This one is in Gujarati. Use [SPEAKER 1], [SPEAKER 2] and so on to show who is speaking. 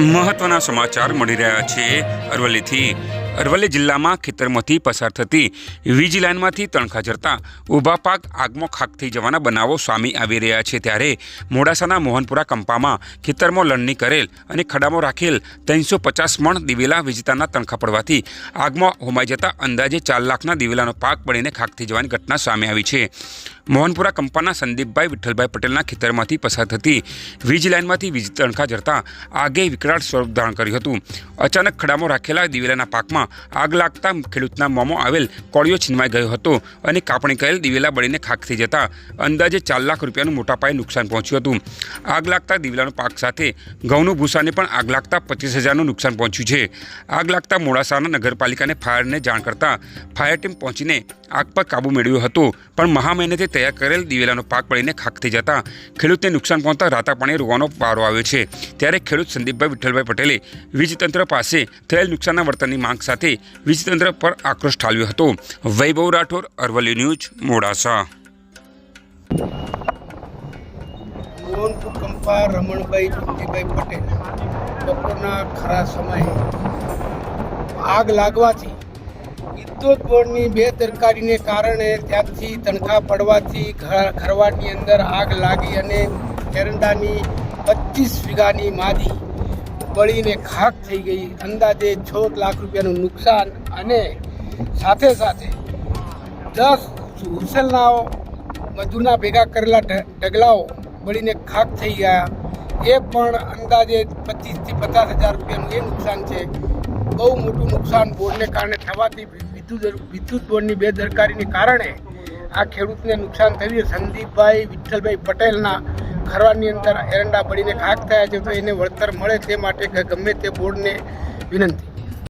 [SPEAKER 1] મહત્વના સમાચાર મળી રહ્યા છે અરવલ્લીથી. અરવલ્લી જિલ્લામાં ખેતરમાંથી પસાર થતી વીજ લાઇનમાંથી તણખા જરતા ઊભા પાક આગમાં ખાક થઈ જવાના બનાવો સામે આવી રહ્યા છે. ત્યારે મોડાસાના મોહનપુરા કંપામાં ખેતરમાં લણણી કરેલ અને ખડામાં રાખેલ ત્રણસો પચાસ મણ દિવેલા વિજેતાના તણખા પડવાથી આગમાં હોમાઈ જતા અંદાજે ચાર લાખના દિવેલાનો પાક બળીને ખાક થઈ જવાની ઘટના સામે આવી છે. મોહનપુરા કંપાના સંદીપભાઈ વિઠ્ઠલભાઈ પટેલના ખેતરમાંથી પસાર થતી વીજ લાઇનમાંથી વીજ તણખા જરતા આગે વિકરાળ સ્વરૂપ ધારણ કર્યું હતું. અચાનક ખડામાં રાખેલા દિવેલાના પાકમાં આગ લાગતા ખેડૂતના મોંમાં આવેલ કોળિયો છીનવાઈ ગયો હતો અને કાપણી કરેલ દિવેલા બળીને ખાખ થઈ જતા અંદાજે ચાર લાખ રૂપિયાનું મોટા પાયે નુકસાન પહોંચ્યું હતું. આગ લાગતા દિવેલાનો પાક સાથે ઘઉંનું ભૂસાને પણ આગ લાગતા પચીસ હજારનું નુકસાન પહોંચ્યું છે. આગ લાગતા મોડાસાના નગરપાલિકાને ફાયરને જાણ કરતા ફાયર ટીમ પહોંચીને આગ પર કાબૂ મેળવ્યો હતો, પણ મહા મહેનતે તૈયાર કરેલ દિવેલાનો પાક બળીને ખાખ થઈ જતા ખેડૂતને નુકસાન પહોંચતા રાતા પાણી રોવાનો વારો આવ્યો છે. ત્યારે ખેડૂત સંદીપભાઈ વિઠ્ઠલભાઈ પટેલે વીજતંત્ર પાસે થયેલ નુકસાનના વર્તનની માંગ સાથે વીજતંત્ર પર આક્રોશ ઠાલવ્યો હતો. વૈભવ રાઠોડ, અરવલ્લી ન્યૂઝ, મોડાસા.
[SPEAKER 2] મોહનપુર કંપા રમણભાઈ ભક્તિભાઈ પટેલ, બપોરના ખરા સમયે આગ લાગવાથી વિદ્યુત બોર્ડની બેદરકારીને કારણે ત્યાંથી તણખા પડવાથી ઘર- ઘરવાડની અંદર આગ લાગી અને એરંડાની પચીસ વીઘાની માદી બળીને ખાક થઈ ગઈ. અંદાજે છ લાખ રૂપિયાનું નુકસાન અને સાથે સાથે દસ હુસલનાઓ મજૂરના ભેગા કરેલા ઢગલાઓ બળીને ખાક થઈ ગયા. એ પણ અંદાજે પચીસથી પચાસ હજાર રૂપિયાનું એ નુકસાન છે. બહુ મોટું નુકસાન બોર્ડને કારણે થવાથી વિદ્યુત વિદ્યુત બોર્ડની બેદરકારીને કારણે આ ખેડૂતને નુકસાન થયું સંદીપભાઈ વિઠ્ઠલભાઈ પટેલના ઘરવાની અંદર એરંડા બળીને ખાક થયા છે તો એને વળતર મળે તે માટે ગમે તે બોર્ડને વિનંતી.